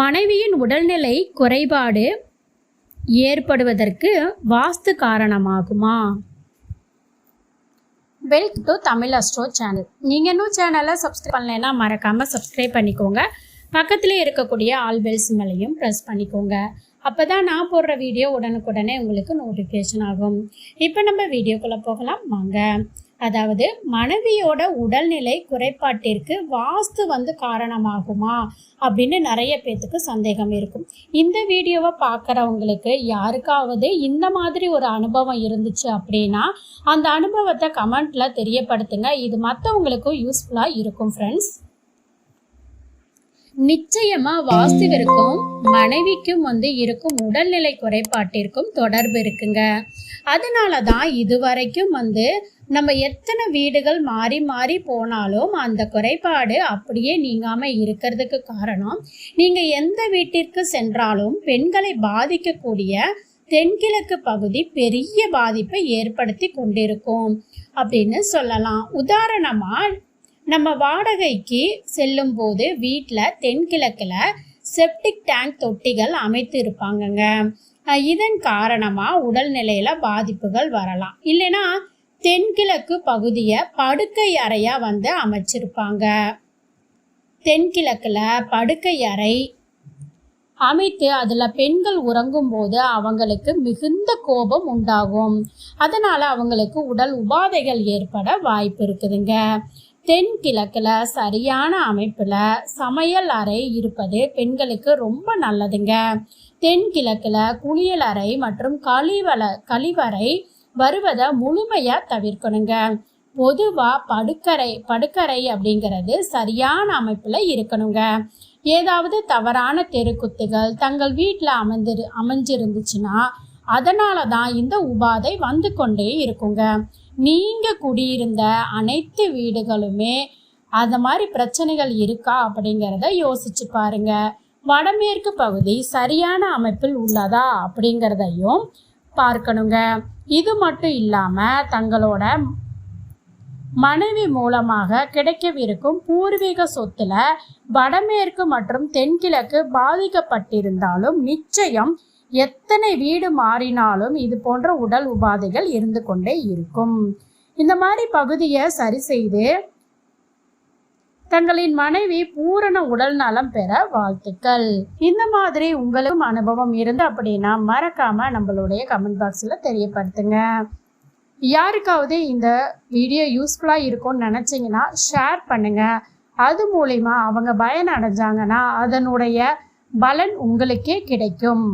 மனைவியின் உடல்நிலை குறைபாடு ஏற்படுவதற்கு வாஸ்து காரணமாகுமா? Welcome to Tamil astro channel நீங்கள் இன்னும் சேனலை சப்ஸ்கிரைப் பண்ணலைன்னா மறக்காமல் சப்ஸ்கிரைப் பண்ணிக்கோங்க. பக்கத்தில் இருக்கக்கூடிய ஆல் பெல்ஸ் மேலேயும் ப்ரெஸ் பண்ணிக்கோங்க. அப்போ தான் நான் போடுற வீடியோ உடனுக்குடனே உங்களுக்கு நோட்டிஃபிகேஷன் ஆகும். இப்போ நம்ம வீடியோக்குள்ளே போகலாம். வாங்க. அதாவது மனைவியோட உடல்நிலை குறைபாட்டிற்கு வாஸ்து வந்து காரணமாகுமா அப்படின்னு நிறைய பேத்துக்கு சந்தேகம் இருக்கும். இந்த வீடியோவை பார்க்குறவங்களுக்கு யாருக்காவது இந்த மாதிரி ஒரு அனுபவம் இருந்துச்சு அப்படின்னா அந்த அனுபவத்தை கமெண்ட்ல தெரியப்படுத்துங்க. இது மற்றவங்களுக்கும் யூஸ்ஃபுல்லாக இருக்கும் ஃப்ரெண்ட்ஸ் நிச்சயமா வாஸ்துவிற்கும் மனைவிக்கும் வந்து இருக்கும் உடல்நிலை குறைபாட்டிற்கும் தொடர்பு இருக்குங்க. அதனால தான் இதுவரைக்கும் வந்து நம்ம எத்தனை வீடுகள் மாறி மாறி போனாலும் அந்த குறைபாடு அப்படியே நீங்காம இருக்கிறதுக்கு காரணம் நீங்க எந்த வீட்டிற்கு சென்றாலும் பெண்களை பாதிக்கக்கூடிய தென்கிழக்கு பகுதி பெரிய பாதிப்பை ஏற்படுத்தி கொண்டிருக்கும் அப்படின்னு சொல்லலாம். உதாரணமா நம்ம வாடகைக்கு செல்லும் போது வீட்டில் தென்கிழக்கில் செப்டிக் டேங்க் தொட்டிகள் அமைத்து இருப்பாங்கங்க. இதன் காரணமாக உடல்நிலையில் பாதிப்புகள் வரலாம். இல்லைன்னா தென்கிழக்கு பகுதியை படுக்கை அறையாக வந்து அமைச்சிருப்பாங்க. தென்கிழக்கில் படுக்கை அறை அமைத்து அதில் பெண்கள் உறங்கும் போது அவங்களுக்கு மிகுந்த கோபம் உண்டாகும். அதனால் அவங்களுக்கு உடல் உபாதைகள் ஏற்பட வாய்ப்பு இருக்குதுங்க. தென்கிழக்கில் சரியான அமைப்பில் சமையல் அறை இருப்பது பெண்களுக்கு ரொம்ப நல்லதுங்க. தென்கிழக்கில் குளியல் அறை மற்றும் கழிவல கழிவறை வருவதை முழுமையாக தவிர்க்கணுங்க. பொதுவாக படுக்கறை படுக்கறை அப்படிங்கிறது சரியான அமைப்பில் இருக்கணுங்க. ஏதாவது தவறான தெருக்குத்துகள் தங்கள் வீட்டில் அமைந்திரு அமைஞ்சிருந்துச்சுன்னா அதனால தான் இந்த உபாதை வந்து கொண்டே இருக்குங்க. நீங்கள் குடியிருந்த அனைத்து வீடுகளுமே அது மாதிரி பிரச்சனைகள் இருக்கா அப்படிங்கிறத யோசிச்சு பாருங்க. வடமேற்கு பகுதி சரியான அமைப்பில் உள்ளதா அப்படிங்கிறதையும் பார்க்கணுங்க. இது மட்டும் இல்லாமல் தங்களோட மனைவி மூலமாக கிடைக்கவிருக்கும் பூர்வீக சொத்துல வடமேற்கு மற்றும் தென்கிழக்கு பாதிக்கப்பட்டிருந்தாலும் நிச்சயம் எத்தனை வீடு மாறினாலும் இது போன்ற உடல் உபாதைகள் இருந்து கொண்டே இருக்கும். இந்த மாதிரி பகுதியை சரி செய்து தங்களின் மனைவி பூரண உடல் நலம் பெற வாழ்த்துக்கள். இந்த மாதிரி உங்களுக்கும் அனுபவம் இருந்து அப்படின்னா மறக்காம நம்மளுடைய கமெண்ட் பாக்ஸில் தெரியப்படுத்துங்க. யாருக்காவது இந்த வீடியோ யூஸ்ஃபுல்லாக இருக்கும்னு நினச்சிங்கன்னா ஷேர் பண்ணுங்கள் அது மூலிமா அவங்க பயனடைஞ்சாங்கன்னா அதனுடைய பலன் உங்களுக்கே கிடைக்கும்.